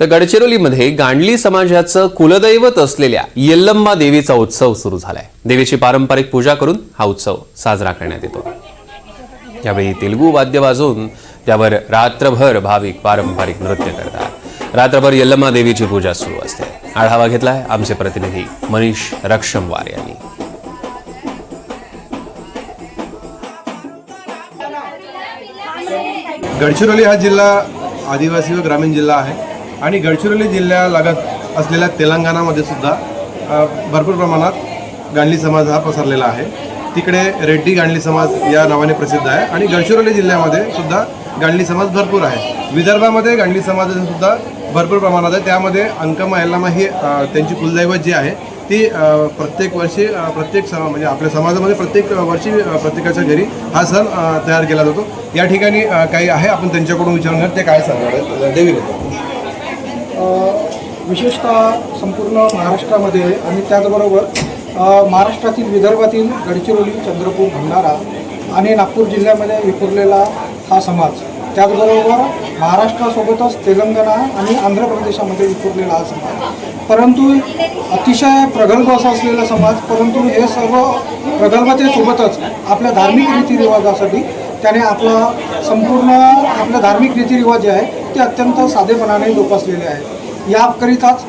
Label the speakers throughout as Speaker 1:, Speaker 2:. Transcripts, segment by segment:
Speaker 1: तर गडचिरोलीमध्ये गांडली समाजाचं कुलदैवत असलेल्या यल्लम्मा देवीचा उत्सव सुरू झालाय. देवीची पारंपरिक पूजा करून हा उत्सव साजरा करण्यात येतो. यावेळी तेलुगू वाद्य वाजवून त्यावर रात्रभर भाविक पारंपरिक नृत्य करतात. रात्रभर यल्लम्मा देवीची पूजा सुरू असते. आढावा घेतलाय आमचे प्रतिनिधी मनीष रक्षमवार यांनी.
Speaker 2: गडचिरोली हा जिल्हा आदिवासी व ग्रामीण जिल्हा आहे. आणि गडचिरोली जिल्ह्यालागत असलेल्या तेलंगणामध्ये सुद्धा भरपूर प्रमाणात गांडली समाज हा पसरलेला आहे. तिकडे रेड्डी गांडली समाज या नावाने प्रसिद्ध आहे आणि गडचिरोली जिल्ह्यामध्ये सुद्धा गांडली समाज भरपूर आहे. विदर्भामध्ये गांडली समाज सुद्धा भरपूर प्रमाणात आहे. त्यामध्ये अंकमा यल्लामा ही त्यांची कुलदैवत जी आहे ती प्रत्येक वर्षी प्रत्येक सण म्हणजे आपल्या समाजामध्ये प्रत्येक वर्षी प्रत्येकाच्या घरी हा सण तयार केला जातो. या ठिकाणी काही आहे? आपण त्यांच्याकडून विचारून घ्या. ते काय सांगणार आहेत? देवी
Speaker 3: विशेषतः संपूर्ण महाराष्ट्रामध्ये आणि त्याचबरोबर महाराष्ट्रातील विदर्भातील गडचिरोली चंद्रपूर भंडारा आणि नागपूर जिल्ह्यामध्ये विखुरलेला हा समाज. त्याचबरोबर महाराष्ट्रासोबतच तेलंगणा आणि आंध्र प्रदेशामध्ये विखुरलेला हा समाज. परंतु अतिशय प्रगल्भ असा असलेला समाज परंतु हे सर्व प्रगल्भतेसोबतच आपल्या धार्मिक रीतिरिवाजासाठी त्याने आपला संपूर्ण आपले धार्मिक रीतिरिवाज जे आहे ते अत्यंत साधेपणाने जोपासलेले आहे. याकरिताच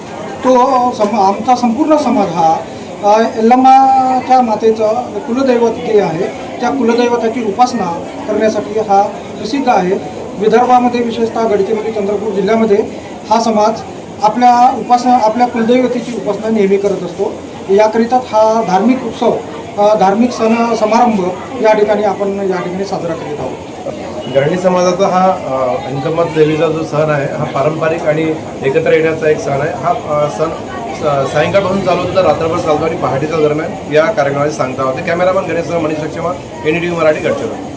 Speaker 3: तो सम आमचा संपूर्ण समाज हा अ, मातेचं कुलदैवत जे आहे त्या कुलदैवताची उपासना करण्यासाठी हा प्रसिद्ध आहे. विदर्भामध्ये विशेषतः गडचिरोली चंद्रपूर जिल्ह्यामध्ये हा समाज आपल्या उपासना आपल्या कुलदैवतेची उपासना नेहमी करत असतो. याकरिताच हा धार्मिक उत्सव धार्मिक सण समारंभ या ठिकाणी आपण या ठिकाणी साजरा करीत आहोत.
Speaker 2: गरणी समाजाचा हा अ, अंकमत देवीचा जो सण आहे हा पारंपरिक आणि एकत्र येण्याचा एक सण आहे. हा सण स- सायंकाळपासून चालू तर रात्रभर चालतो आणि पहाटेच्या दरम्यान या कार्यक्रमाची सांगता होते. कॅमेरामॅन गणेश मनीष सक्षमा एन डी मराठी गडचिरोली.